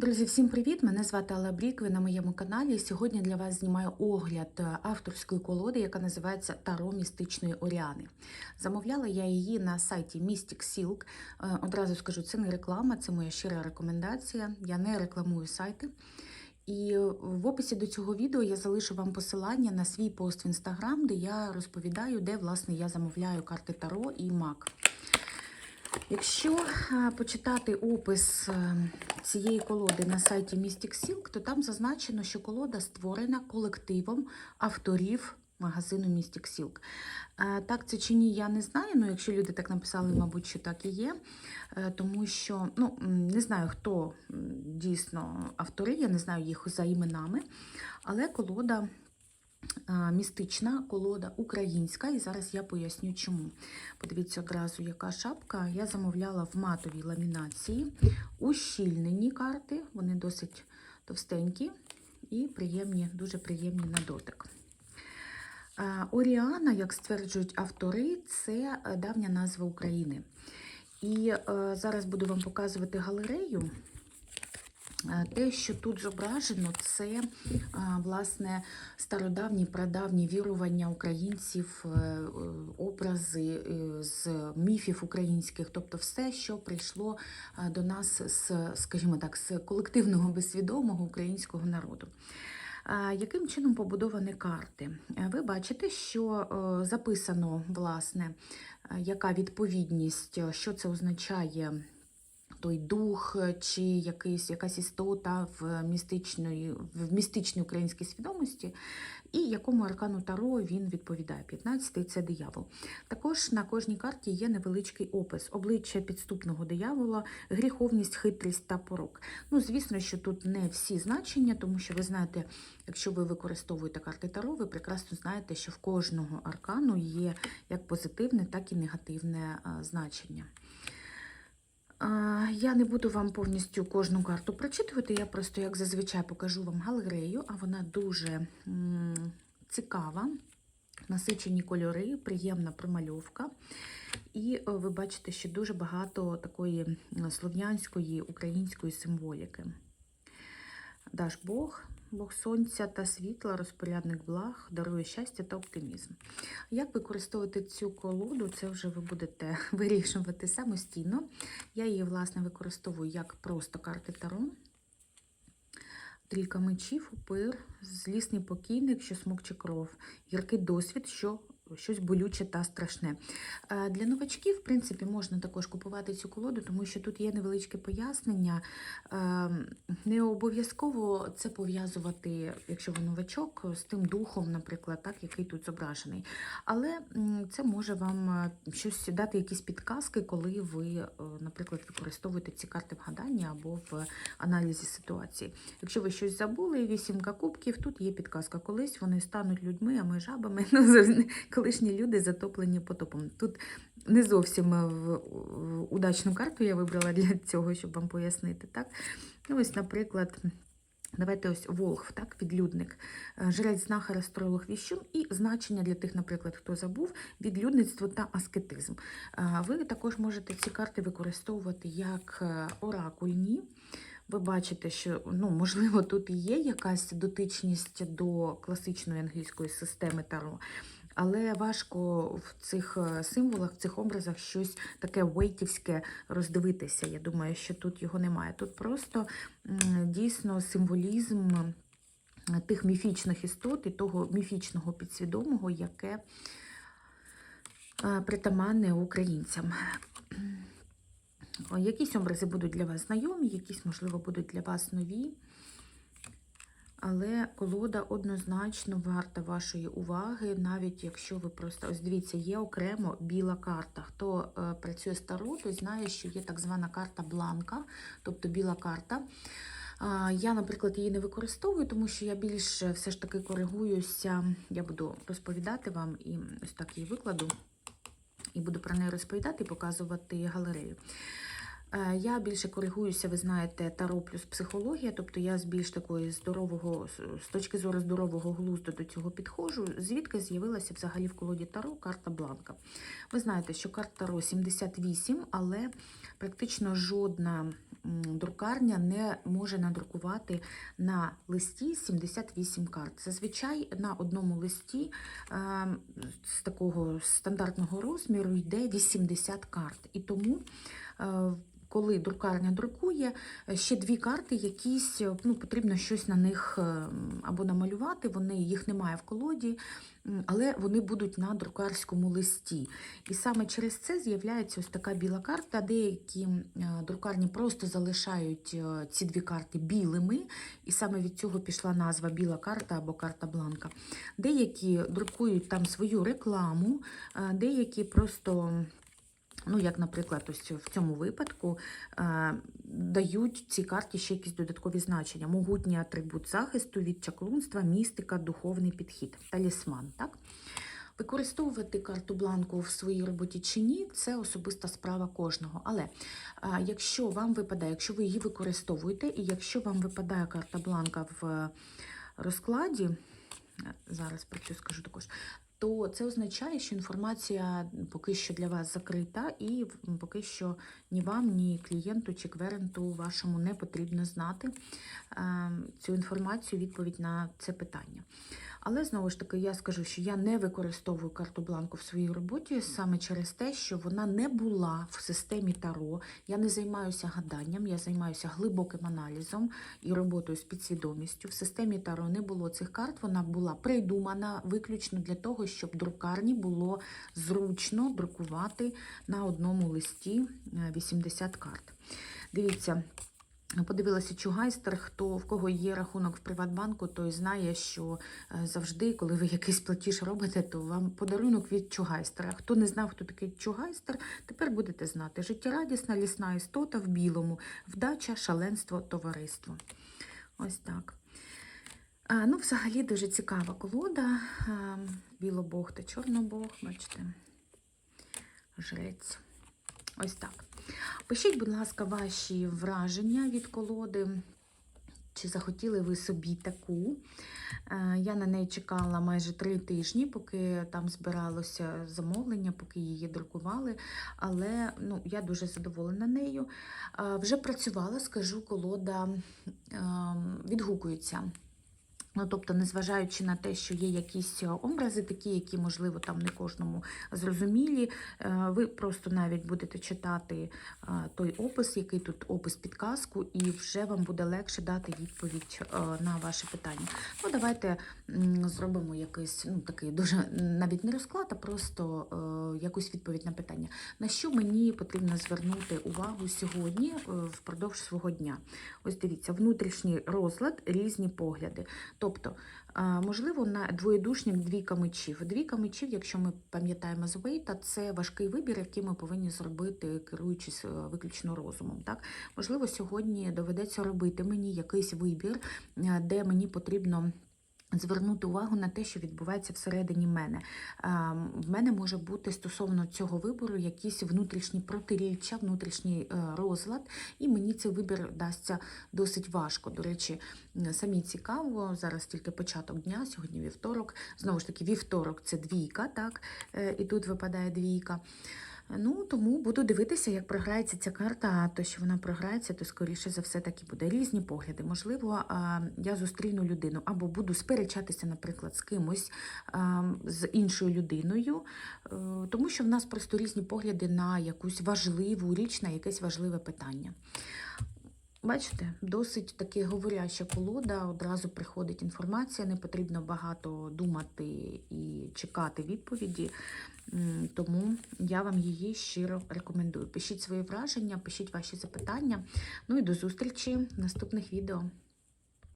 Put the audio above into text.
Друзі, всім привіт! Мене звати Алла Брік, ви на моєму каналі. Сьогодні для вас знімаю огляд е, авторської колоди, яка називається Таро містичної Оріани. Замовляла я її на сайті Mystic Silk. Е, Одразу скажу, це не реклама, це моя щира рекомендація. Я не рекламую сайти. І в описі до цього відео я залишу вам посилання на свій пост в інстаграм, де я розповідаю, де власне я замовляю карти Таро і Мак. Якщо е, почитати опис е, цієї колоди на сайті Mystic Silk, то там зазначено, що колода створена колективом авторів магазину Mystic Silk. Е, Так це чи ні, я не знаю. Ну, якщо люди так написали, мабуть, що так і є. Тому що ну, не знаю, хто дійсно автори, я не знаю їх за іменами, але колода. Містична колода українська, і зараз я поясню чому. Подивіться одразу, яка шапка. Я замовляла в матовій ламінації. Ущільнені карти, вони досить товстенькі і приємні, дуже приємні на дотик. Оріана, як стверджують автори, це е, давня назва України. І е, зараз буду вам показувати галерею. Е, Те, що тут зображено, це е, власне стародавні прадавні вірування українців, е, образи з міфів українських, тобто все, що прийшло до нас з, скажімо так, з колективного безсвідомого українського народу. Яким чином побудовані карти? Ви бачите, що записано, власне, яка відповідність, що це означає той дух е, чи якийсь, якась істота в містичної, в містичній українській свідомості, і якому аркану Таро він відповідає. 15-й це диявол. Також на кожній карті є невеличкий опис: обличчя підступного диявола, гріховність, хитрість та порок. Ну, звісно, що тут не всі значення, тому що ви знаєте, якщо ви використовуєте карти Таро, ви прекрасно знаєте, що в кожного аркану є як позитивне, так і негативне а, значення. Я не буду вам повністю кожну карту прочитувати, я просто, як зазвичай, покажу вам галерею, а вона дуже цікава, насичені кольори, приємна промальовка. І е, ви бачите, що дуже багато такої слов'янської, української символіки. Даш Бог, Бог сонця та світла, розпорядник благ, дарує щастя та оптимізм. Як використовувати цю колоду, це вже ви будете вирішувати самостійно. Я її, власне, використовую як просто карти Таро. Трійка мечів, упир, злісний покійник, що смокче кров, гіркий досвід, що щось болюче та страшне. Е, Для новачків, в принципі, можна також купувати цю колоду, тому що тут є невеличке пояснення. Е, Не обов'язково це пов'язувати, якщо ви новачок, з тим духом, наприклад, так, який тут зображений. Але це може вам е, щось дати якісь підказки, коли ви, е, наприклад, використовуєте ці карти в гаданні або в аналізі ситуації. Якщо ви щось забули, вісімка кубків, тут є підказка. Колись вони стануть людьми, а ми жабами. Колишні люди затоплені потопом. Тут не зовсім е, в, удачну карту я вибрала для цього, щоб вам пояснити. Так? Ну, ось, наприклад. Давайте ось Волхв, так, відлюдник, Е, жрець знахар, астролог, віщун і значення для тих, наприклад, хто забув, відлюдництво та аскетизм. Е, Ви також можете ці карти використовувати як оракульні. Ви бачите, що ну, можливо тут і є якась дотичність до класичної англійської системи Таро, але важко в цих е, символах, в цих образах щось таке вейтівське роздивитися. Я думаю, що тут його немає. Тут просто дійсно символізм тих міфічних істот і того міфічного підсвідомого, яке е, притаманне українцям. Якісь образи будуть для вас знайомі, якісь, можливо, будуть для вас нові. Але колода однозначно варта вашої уваги, навіть якщо ви просто ось дивіться, є окремо біла карта. Хто е, працює з Таро, той знає, що є так звана карта бланка, тобто біла карта. Я, наприклад, її не використовую, тому що я більше все ж таки коригуюся. Я буду розповідати вам і ось так її викладу. І буду про неї розповідати і показувати галерею. Е, Я більше коригуюся, ви знаєте, таро плюс психологія, тобто я з більш такої здорового, з точки зору здорового глузду до цього підходжу. Звідки з'явилася взагалі в колоді таро карта Бланка. Ви знаєте, що карта Таро 78, але практично жодна друкарня не може надрукувати на листі 78 карт. Зазвичай на одному листі е, з такого стандартного розміру йде 80 карт. І тому, е, коли друкарня друкує, е, ще дві карти, якісь е, ну, потрібно щось на них е, або намалювати, вони їх немає в колоді, але вони будуть на друкарському листі. І саме через це з'являється ось така біла карта. Деякі друкарні просто залишають ці дві карти білими, і саме від цього пішла назва біла карта або карта бланка. Деякі друкують там свою рекламу, деякі просто. Ну, як, наприклад, ось в цьому випадку е, дають цій карті ще якісь додаткові значення. Могутній атрибут захисту від чаклунства, містика, духовний підхід, талісман. Так? Використовувати карту бланку в своїй роботі чи ні, це особиста справа кожного. Але е, якщо вам випадає, якщо ви її використовуєте, і якщо вам випадає карта бланка в е, розкладі, зараз про це скажу також, то це означає, що інформація поки що для вас закрита, і поки що ні вам, ні клієнту чи кверенту вашому не потрібно знати е, цю інформацію, відповідь на це питання. Але знову ж таки, я скажу, що я не використовую карту бланку в своїй роботі саме через те, що вона не була в системі Таро. Я не займаюся гаданням, я займаюся глибоким аналізом і роботою з підсвідомістю. В системі Таро не було цих карт, вона була придумана виключно для того, щоб друкарні було зручно друкувати на одному листі е, 80 карт. Дивіться. Подивилася Чугайстер, хто в кого є рахунок в Приватбанку, той знає, що е, завжди, коли ви якийсь платіж робите, то вам подарунок від Чугайстера. Хто не знав, хто такий Чугайстер, тепер будете знати. Життєрадісна лісна істота в білому, вдача, шаленство, товариство. Ось так. А, ну, взагалі дуже цікава колода. Білобог та Чорнобог, бачите, жрець. Ось так. Пишіть, будь ласка, ваші враження від колоди. Чи захотіли ви собі таку? Е, Я на неї чекала майже три тижні, поки там збиралося замовлення, поки її друкували. Але ну, я дуже задоволена нею. Е, Вже працювала, скажу, колода ем, відгукується. Ну, тобто, незважаючи на те, що є якісь е, образи, такі, які, можливо, там не кожному зрозумілі, е, ви просто навіть будете читати е, той опис, який тут опис підказку, і вже вам буде легше дати відповідь на ваше питання. Ну, давайте зробимо якийсь, ну, такий дуже навіть не розклад, а просто якусь відповідь на питання. На що мені потрібно звернути увагу сьогодні впродовж свого дня? Ось дивіться, внутрішній розлад, різні погляди. Тобто, можливо, на двоєдушнім двійка мечів. Двійка мечів, якщо ми пам'ятаємо з Вейта, це важкий вибір, який ми повинні зробити, керуючись е, виключно розумом. Так? Можливо, сьогодні доведеться робити мені якийсь вибір, е, де мені потрібно. Звернути увагу на те, що відбувається всередині мене. В мене може бути стосовно цього вибору якісь внутрішні протиріччя, внутрішній е, розлад, і мені цей вибір дасться досить важко. До речі, самі цікаво, зараз тільки початок дня, сьогодні вівторок. Знову ж таки, вівторок це двійка, так, е, і тут випадає двійка. Ну, тому буду дивитися, як програється ця карта. А то, що вона програється, то скоріше за все таки буде різні погляди. Можливо, я зустріну людину або буду сперечатися, наприклад, з кимось з іншою людиною, е, тому що в нас просто різні погляди на якусь важливу річ, на якесь важливе питання. Бачите, досить таки говоряща колода, одразу приходить інформація, не потрібно багато думати і чекати відповіді. Тому я вам її щиро рекомендую. Пишіть свої враження, пишіть ваші запитання. Ну і до зустрічі в наступних відео.